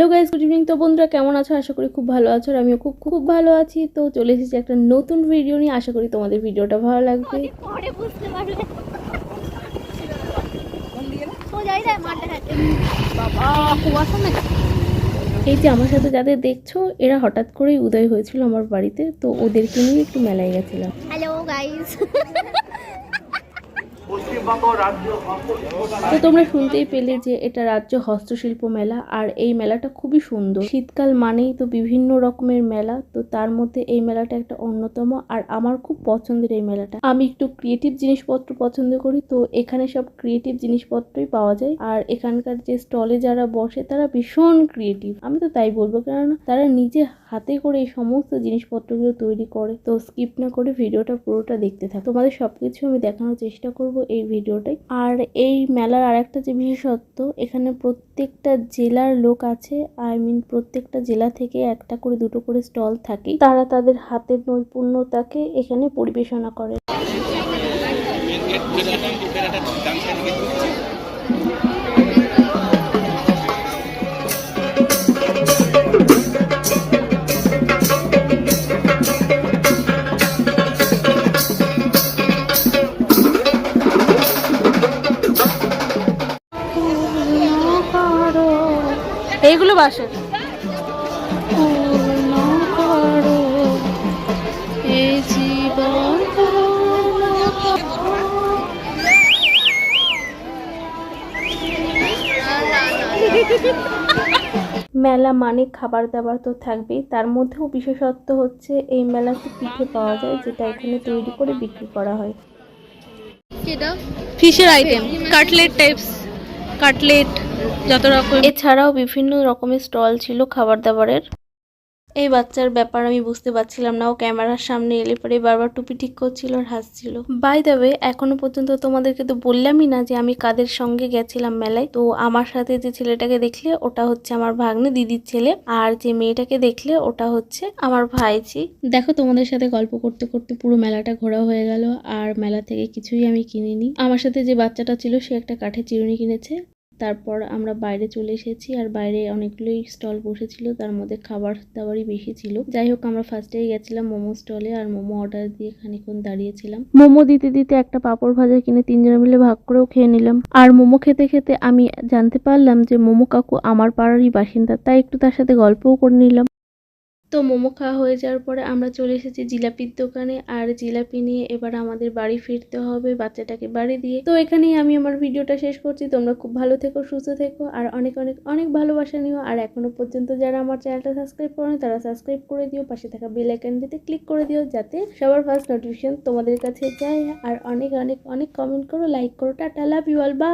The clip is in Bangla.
হ্যালো গাইজ গুড ইভিনিং তো বন্ধুরা কেমন আছো? আশা করি খুব ভালো আছো আর আমিও খুব খুব ভালো আছি। তো চলে এসেছি একটা নতুন ভিডিও নিয়ে। আশা করি তোমাদের ভিডিওটা ভালো লাগবে। এই যে আমার সাথে যাদের দেখছ এরা হঠাৎ করেই উদয় হয়েছিল আমার বাড়িতে। তো ওদেরকে নিয়ে একটু মেলায় গেছিলাম। হ্যালো রাজ্য তো তোমরা শুনতেই পেলে যে এটা রাজ্য হস্তশিল্প মেলা, আর এই মেলাটা খুবই সুন্দর। শীতকাল মানেই তো বিভিন্ন রকমের মেলা, তো তার মধ্যে এই মেলাটা একটা অন্যতম, আর আমার খুব পছন্দের এই মেলাটা। আমি একটু ক্রিয়েটিভ জিনিসপত্র পছন্দ করি, তো এখানে সব ক্রিয়েটিভ জিনিসপত্রই পাওয়া যায়, আর এখানকার যে স্টলে যারা বসে, তারা ভীষণ ক্রিয়েটিভ আমি তো তাই বলব, কেননা তারা নিজে হাতে করে এই সমস্ত জিনিসপত্রগুলো তৈরি করে, তো স্কিপ না করে ভিডিওটা পুরোটা দেখতে থাক। তোমাদের সবকিছু আমি দেখানোর চেষ্টা করব এই ভিডিওটাই। আর এই মেলার আরেকটা যে বিশেষত্ব, এখানে প্রত্যেকটা জেলার লোক আছে। আই মিন প্রত্যেকটা জেলা থেকে একটা করে, দুটো করে স্টল থাকে। তারা তাদের হাতের নৈপুণ্যতাকে এখানে পরিবেশনা করে। এইগুলো বাসের মেলা মানে খাবার দাবার তো থাকবেই। তার মধ্যেও বিশেষত্ব হচ্ছে এই মেলাতে পিঠে পাওয়া যায় যেটা এখানে তৈরি করে বিক্রি করা হয়। ফিশের আইটেম কাটলেট টাইপস কাটলেট যত রকম এছাড়াও বিভিন্ন রকমের স্টল ছিল খাবার দাবারের এই বাচ্চার ব্যাপার আমি বুঝতে পারছিলাম না। ও ক্যামেরার সামনে এলে পরে বারবার টুপি ঠিক করছিল আর হাসছিল। বাই দ্য এখনও পর্যন্ত তোমাদেরকে তো বললামই না যে আমি কাদের সঙ্গে গেছিলাম মেলায়। তো আমার সাথে যে ছেলেটাকে দেখলে ওটা হচ্ছে আমার ভাগ্নে দিদির ছেলে। আর যে মেয়েটাকে দেখলে ওটা হচ্ছে আমার ভাইজি দেখো তোমাদের সাথে গল্প করতে করতে পুরো মেলাটা ঘোরা হয়ে গেল। আর মেলা থেকে কিছুই আমি কিনিনি। আমার সাথে যে বাচ্চাটা ছিল সে একটা কাঠের চিরুনি কিনেছে। তারপর আমরা বাইরে চলে এসেছি আর বাইরে অনেকগুলোই স্টল বসেছিল, তার মধ্যে খাবার দাবারই বেশি ছিল। যাই হোক, আমরা ফার্স্টেই গেছিলাম মোমো স্টলে আর মোমো অর্ডার দিয়ে খানিক্ষণ দাঁড়িয়েছিলাম। মোমো দিতে দিতে একটা পাঁপড় ভাজা কিনে তিনজনে মিলে ভাগ করেও খেয়ে নিলাম। আর মোমো খেতে খেতে আমি জানতে পারলাম যে মোমো কাকু আমার পাড়ারই বাসিন্দা, তাই একটু তার সাথে গল্পও করে নিলাম। তো মোমো খাওয়া হয়ে যাওয়ার পরে আমরা চলে এসেছি জিলাপির দোকানে। আর জিলাপি নিয়ে এবার আমাদের বাড়ি ফিরতে হবে বাচ্চাটাকে বাড়ি দিয়ে। তো এখানেই আমি আমার ভিডিওটা শেষ করছি। তোমরা খুব ভালো থেকো, সুস্থ থেকো। আর অনেক অনেক অনেক ভালোবাসা নিও। আর এখনও পর্যন্ত যারা আমার চ্যানেলটা সাবস্ক্রাইব করেনি, তারা সাবস্ক্রাইব করে দিও। পাশে থাকা বেল আইকনটিতে ক্লিক করে দিও যাতে সবার ফার্স্ট নোটিফিকেশন তোমাদের কাছে যায়। আর অনেক অনেক অনেক কমেন্ট করো লাইক করো। টাটা লাভ ইউ অল বা